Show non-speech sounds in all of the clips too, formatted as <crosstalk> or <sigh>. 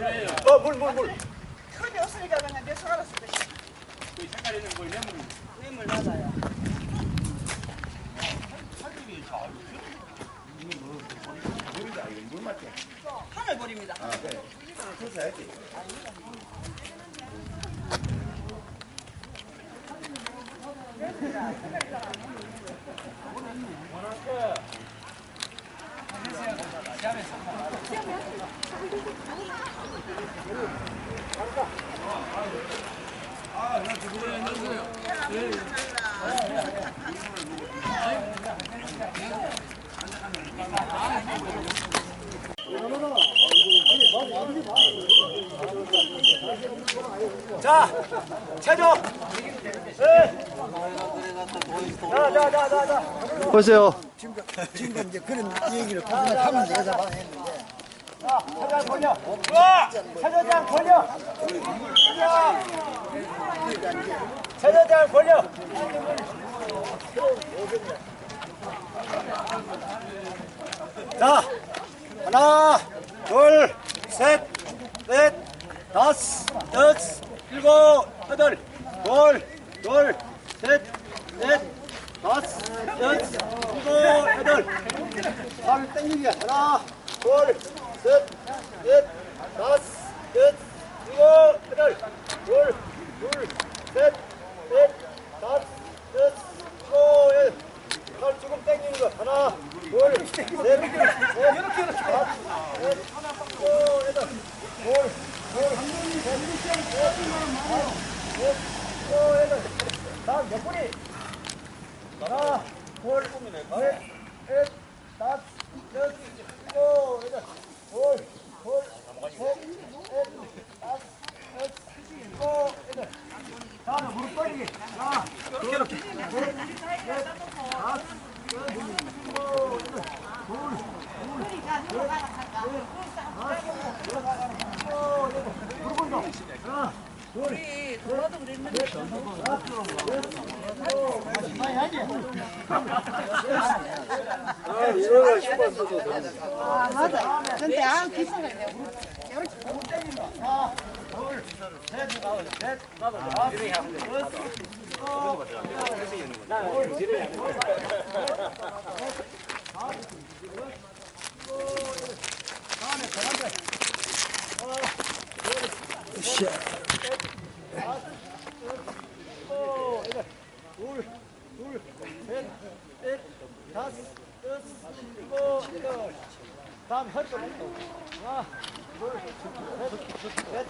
어, 물, 물, 물. 컵이 없으니까 그냥 내 손으로 쓰듯 그 색깔 있는 물, 맹물. 뇌물 맞아요. 하늘보리입니다. 자, 체조. 네. 자, 자, 자, 자, 자. 보세요. 지금, 이제 그런 얘기를 그냥 하면 봐 했는데 자, 사장 걸려. 와! 사장 걸려. 사장 걸려. 자, 하나, 둘, 셋, 넷, 다섯, 여섯, 일곱, 여덟, 둘, 둘, 셋, 넷, 다섯, 여섯, 일곱, 여덟. 팔 땡기기 하나, 둘, 셋, 넷, 다섯, 여섯, 일곱, 여덟, 둘, 둘, 셋, 넷, 다섯, 여섯, 일곱, 여덟. 팔 조금 땡기는 거 하나, 둘, 셋, 넷, 넷, 다섯, 여섯, 일곱, 여덟, 둘, 둘, 셋, 넷, 다섯, 여섯, 일곱, 여덟. 다음 몇 분이? 하나, 둘, 셋, 넷, 다섯, 여섯, 일곱, 여덟, 둘, 둘, 셋, 넷, 다섯, 여섯, 일곱, 여덟. 다음에 무릎 벌리기. 하나, 둘, 셋, 넷, 다섯, 여섯, 일곱, 여덟, 둘, 둘, 셋, 넷, 다섯, 여섯, 일곱, 여덟. 무릎 운동. 하나, 둘, 아, 맞아. 근데 아, 비싸네. 둘, 둘, 셋, 넷, 다섯, 여섯, 일곱, 여덟. 다음 혈도 운동. 하나, 둘, 셋, 넷,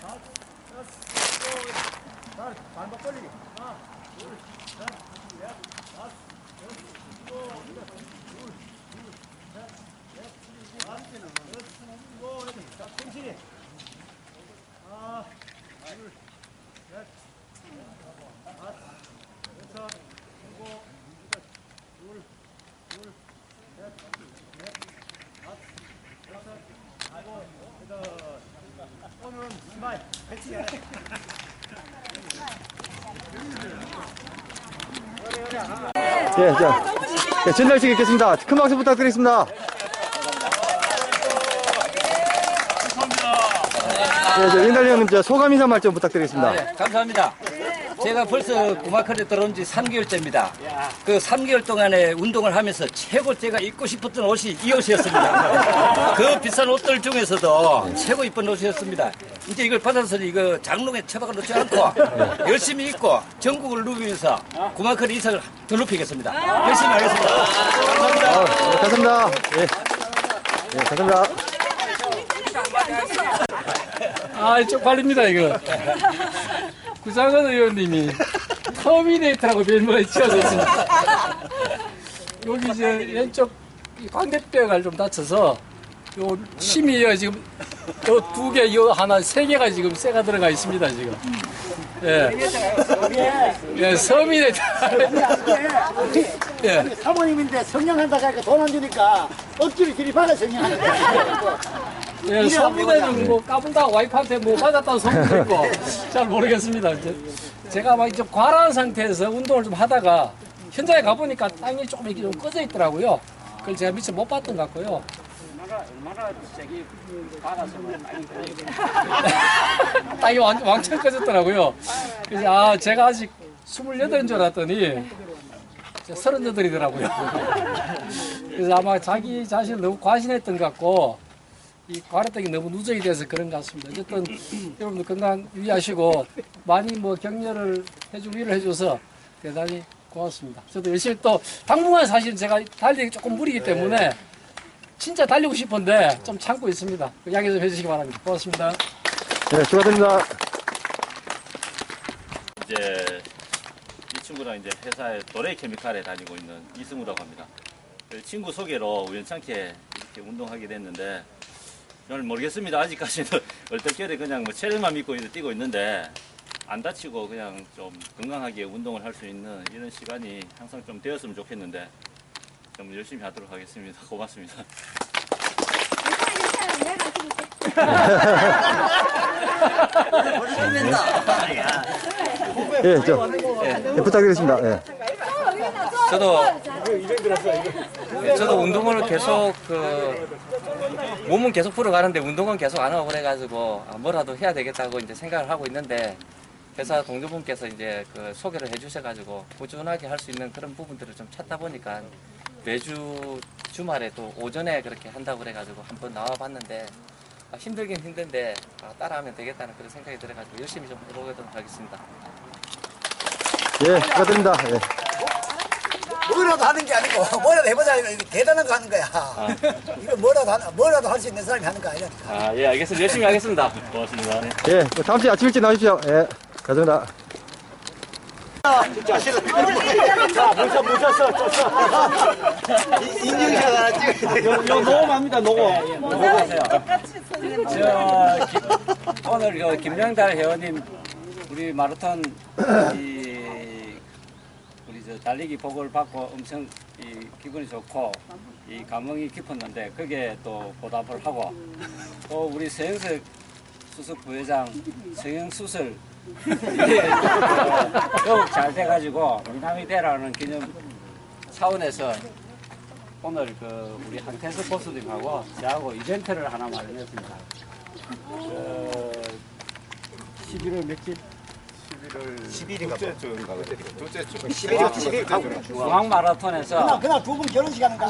다섯, 자, 반복 벌리기. 하나, 둘, 셋, 넷, 다섯, 여섯, 일곱, 여덟, 둘, 둘, 셋, 넷, 다섯, 여섯, 일곱, 여덟. 자, 정신이. 하나, 둘, 셋, 넷, 다섯, 여섯, 일곱, 여덟, 둘, 둘, 셋, 넷, 다섯, 여섯, 일곱, 여덟. 오늘은 스마일. 배치기 하네. 예, 자. 예, 전달식 있겠습니다. 큰 박수 부탁드리겠습니다. 예, 저 윤달리 형님, 저 소감 인사 말좀 부탁드리겠습니다. 네, 감사합니다. 제가 벌써 구마카에 들어온 지 3개월째입니다. 그 3개월 동안에 운동을 하면서 최고 제가 입고 싶었던 옷이 이 옷이었습니다. 그 비싼 옷들 중에서도 최고 이쁜 옷이었습니다. 이제 이걸 받아서 이거 장롱에 처박아 놓지 않고 열심히 입고 전국을 누비면서 구마카의 인상을 더 높이겠습니다. 열심히 하겠습니다. 감사합니다. 아, 네, 감사합니다. 예. 예, 감사합니다. 아, 쪽팔립니다, 이거. 구상은 의원님이 터미네이터라고 별명을 지어줬습니다. 여기 이제 왼쪽 이 광대뼈가 좀 다쳐서 요 심이요 지금 요 두 개, 요 하나, 세 개가 지금 쇠가 들어가 있습니다, 지금. 예. 예, 서미네이터. 예. 사모님인데 성령한다 하니까 돈 안 주니까 억지로 들이박아 성령하는 거야. 예, 소문에는 뭐 까불다가 와이프한테 뭐 맞았다는 소문도 있고 잘 모르겠습니다. 이제 제가 막 좀 과라한 상태에서 운동을 좀 하다가 현장에 가보니까 땅이 조금 이렇게 좀 꺼져 있더라고요. 그걸 제가 미처 못 봤던 것 같고요. <laughs> 땅이 완, 왕창 꺼졌더라고요. 그래서 아 제가 아직 28인 줄 알았더니 38이더라고요. <laughs> 그래서 아마 자기 자신을 너무 과신했던 것 같고 이 과라떡이 너무 누적이 돼서 그런 것 같습니다. 어쨌든 여러분들 건강 유의하시고 많이 뭐 격려를 해주고 위를 해줘서 대단히 고맙습니다. 저도 열심히 또 당분간 사실 제가 달리기 조금 무리기 때문에 진짜 달리고 싶은데 좀 참고 있습니다. 그 양해 좀 해주시기 바랍니다. 고맙습니다. 예, 축하드립니다. 이제 이 친구랑 이제 회사에 도레이 케미칼에 다니고 있는 이승우라고 합니다. 그 친구 소개로 우연찮게 이렇게 운동하게 됐는데 잘 모르겠습니다. 아직까지는 <laughs> 얼떨결에 그냥 뭐 체력만 믿고 이제 뛰고 있는데 안 다치고 그냥 좀 건강하게 운동을 할 수 있는 이런 시간이 항상 좀 되었으면 좋겠는데 좀 열심히 하도록 하겠습니다. <laughs> 고맙습니다. 예, 저, 예, 부탁드리겠습니다. 예. 저도 저도 운동을 계속 그 몸은 계속 풀어가는데 운동은 계속 안 하고 그래가지고 아, 뭐라도 해야 되겠다고 이제 생각을 하고 있는데 회사 동료분께서 이제 그 소개를 해주셔가지고 꾸준하게 할 수 있는 그런 부분들을 좀 찾다 보니까 매주 주말에 또 오전에 그렇게 한다고 그래가지고 한번 나와봤는데 아, 힘들긴 힘든데 아, 따라하면 되겠다는 그런 생각이 들어가지고 열심히 좀 해보도록 하겠습니다. 예, 축하드립니다. 예. 뭐라도 하는 게 아니고 <laughs> 뭐라도 해보자 대단한 거 하는 거야. <laughs> 이거 뭐라도 하나, 뭐라도 할 수 있는 사람이 하는 거 아니라니까. 아, 예, 알겠습니다. 열심히 하겠습니다. 고맙습니다. 예, 다음 주에 아침 일찍 나오십시오. 예, 감사합니다. 요 녹음합니다 녹음 손님 저 김- 오늘 그 김영달 회원님 우리 마라톤 이 저 달리기 보고를 받고 엄청 이 기분이 좋고 이 감흥이 깊었는데 그게 또 보답을 하고 또 우리 서영석 수석 부회장 성형 수술 <laughs> 더욱 잘 돼가지고 미남이 되라는 기념 차원에서 오늘 그 우리 한태수 보수님하고 저하고 이벤트를 하나 마련했습니다. 그 11월 며칠? 11일 중앙 마라톤에서. 그날 두분 결혼식 하는 거.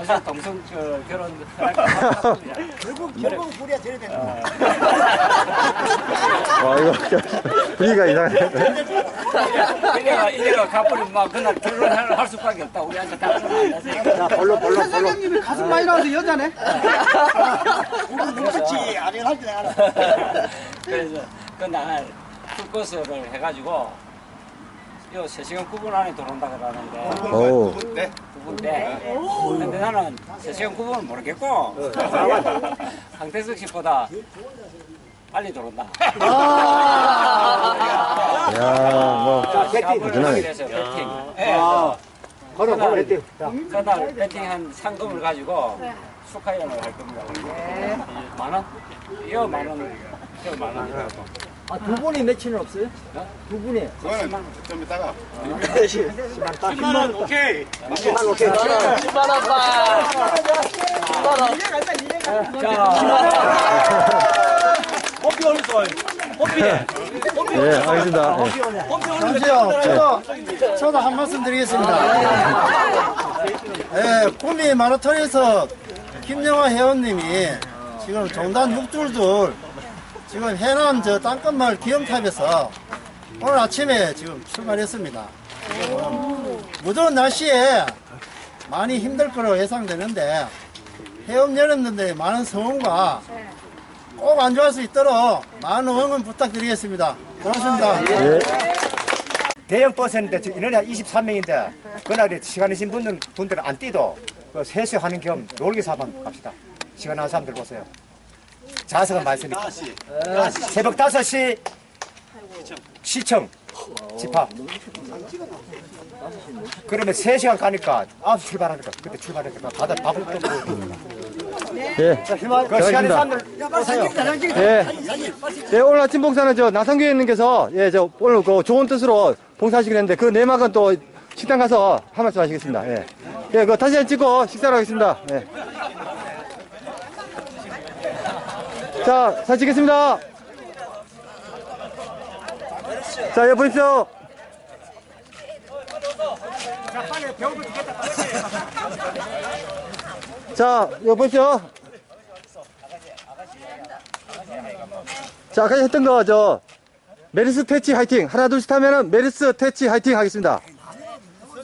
요새, 동성 그 결혼. 결국 결국 불이야 드려야 되는 거야. 와, 이거 <laughs> 분위기가 이상해. 이래가 이래가 가버리면 막 그날 결혼을 할 수밖에 없다. 우리한테 다 자, 볼로 볼로 볼로. 사장님이 가슴 많이 나와서 여자네. 그렇지 아련할 줄 알아. 그래서 그날 풀코스를 해가지고 요 3시간 9분 안에 들어온다 그러는데. 오, 9분대 근데 나는 3시간 9분은 모르겠고. 황태석 씨보다 빨리 들어온다. <laughs> 야, 뭐, 배팅. 대단하네. 그래서 배팅. 걸어 걸어 했대. 그날 배팅한 상금을 가지고 축하연을 할 겁니다. 이 만원? 이거 만 원 이거 만원 아, 두 분이 며칠은 없어요? 두 분이. 예, 알겠습니다. 예. 잠시요. 저도 저도 한 말씀 드리겠습니다. 예, 구미 마라톤에서 김영화 회원님이 지금 종단 육줄줄 지금 해남 저 땅끝마을 기영탑에서 오늘 아침에 지금 출발했습니다. 지금 무더운 날씨에 많이 힘들 거로 예상되는데 회원 여러분들의 많은 성원과 꼭 안좋을 수 있도록 많은 응원 부탁드리겠습니다. 고맙습니다. 대형 버스인데 지금 인원이 23명인데 그날에 시간이신 분들, 분들은 안 뛰도 그 세수하는 겸 놀기 사만 갑시다. 시간 나는 사람들 보세요. 자석은 많으니까. 새벽 5시 시청 집합. 그러면 3시간 가니까 9시 출발하니까 그때 출발하니까 다들 밥을 또 먹고 예. 그 시간에 잘하십니다. 사람들 오세요. 예. 예, 오늘 아침 봉사는 저 나성규 의원님께서 예, 저 오늘 그 좋은 뜻으로 봉사하시기로 했는데 그 내막은 또 식당 가서 한 말씀 하시겠습니다. 예. 예, 그 다시 한 찍고 식사를 하겠습니다. 예. 자, 사진 찍겠습니다. 자, 여기 보십시오. 자, 여기 보십시 자, 아까 했던 거, 저, 메르스 퇴치 화이팅. 하나, 둘, 셋 하면은 메르스 퇴치 화이팅 하겠습니다.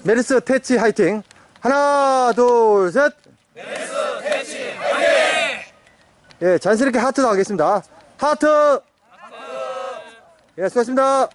메르스 퇴치 화이팅. 하나, 둘, 셋. 메르스 퇴치 화이팅! 예, 자연스럽게 하트도 하겠습니다. 하트! 예, 수고하셨습니다.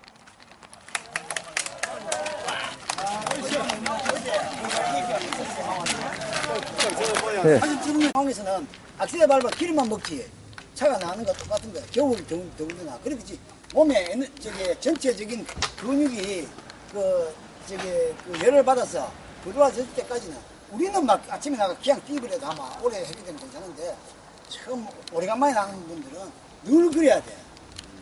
예. 사진 찍는 상황에서는 악셀 밟아 기름만 먹지 차가 나는 거 똑같은 거야. 겨울 겨울 더운데나. 그렇지. 몸에 에너- 저기 전체적인 근육이 그 저기 그 열을 받아서 부드러워질 때까지는 우리는 막 아침에 나가 그냥 뛰버려도 아마 오래 하게 되면 괜찮은데 처음 오래간만에 나는 분들은 늘 그래야 돼.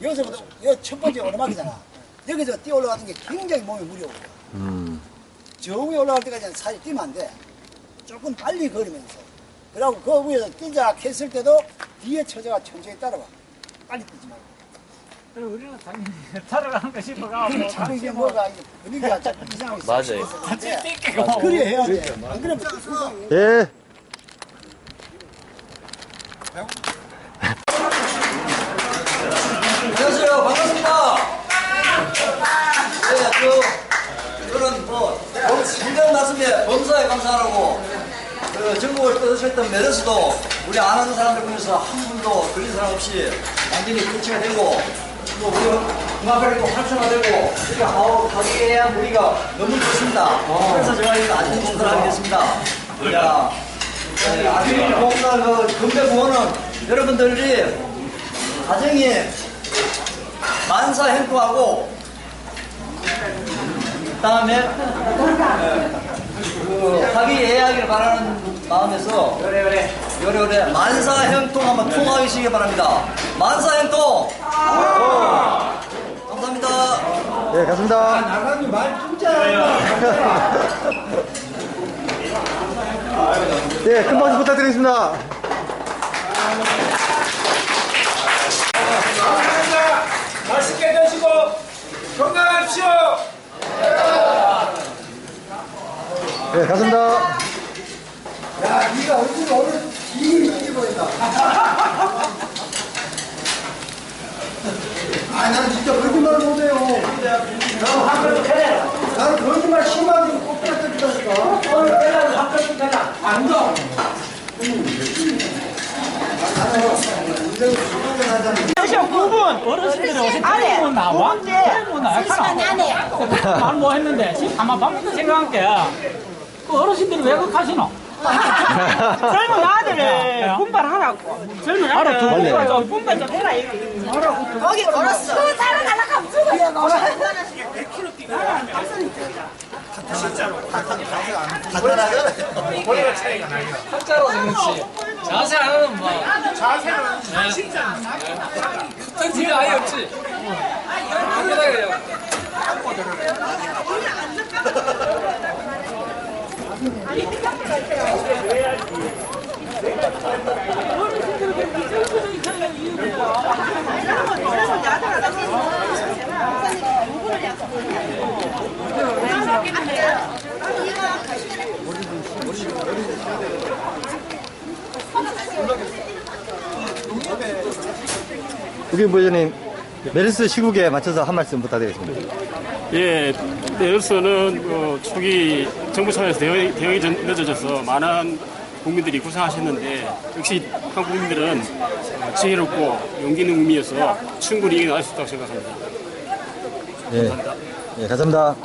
여기서부터 여기 첫 번째 오르막이잖아. <laughs> 여기서 뛰어 올라가는 게 굉장히 몸에 무리고. 저 위에 올라갈 때까지는 사실 뛰면 안 돼. 조금 빨리 걸으면서. 그러고 그 위에서 뛰자 했을 때도 뒤에 처자가 천천히 따라와. 빨리 뛰지 말고. 우리는 당연히 <laughs> 따라가는 거 싶어가지고 자꾸 이게 뭐가 이게 분위기가 자꾸 이상하게 맞아요. 어, 그래 해야 돼. 안 그러면 예. 안녕하세요. 반갑습니다. 네, 그, 저는 뭐, 행정 말씀에 범사에 감사하고, 그 전국을 떠드셨던 메르스도 우리 안 하는 사람들 중에서 한 분도 걸린 사람 없이 완전히 끝이가 되고, 또 우리 음악활동도 활성화 되고, 이렇게 하고, 하기에 대한 우리가 너무 좋습니다. 그래서 제가 이거 아주 봉사를 하겠습니다. 야, 네, 아주 봉사 그 건배구호는 여러분들이 가정이 만사 행복하고 그다음에 그 하기 예하기를 바라는 마음에서 요래요래 만사 형통 한번 통하시기 바랍니다. 만사 형통. 감사합니다. 예, 갔습니다. 나가면 말 진짜 <laughs> 예, 큰 박수 부탁드리겠습니다. 맛있게 드시고 건강하십시오. 예, 갔습니다. 야, 네가 얼굴 오늘 이 이게 보인다. <laughs> 아, 나는 진짜 거짓말 못해요. 나는 한글도 패네. 나는 거짓말 심하게 꼭 뺏어주다니까. 오늘 패라도 한글도 패나. 안 돼. 시간 9분 어르신들은 어제 telephone 나와? telephone 나와? 말뭐 했는데 지금 아마 밤부터 생각할게 그 어르신들이 왜 그렇게 하시노? 젊은 아들을 분발하라고. 젊은 아들. 분발 좀 분발 좀 해라 이거. 거기 걸었어. 그 사람 날라가면 죽어. 한자로 그렇지. 자세 안 하는 뭐. 자세는 진짜. 큰 티가 아예 없지. 안전하게 우기 부회장님, 메르스 시국에 맞춰서 한 말씀 부탁드리겠습니다. 예, 메르스는 어, 초기 정부 차원에서 대응이, 대응이 전- 늦어져서 많은 국민들이 고생하셨는데 역시 한국 국민들은 어, 지혜롭고 용기 있는 국민이어서 충분히 이겨낼 수 있다고 생각합니다. 예, 예, 감사합니다.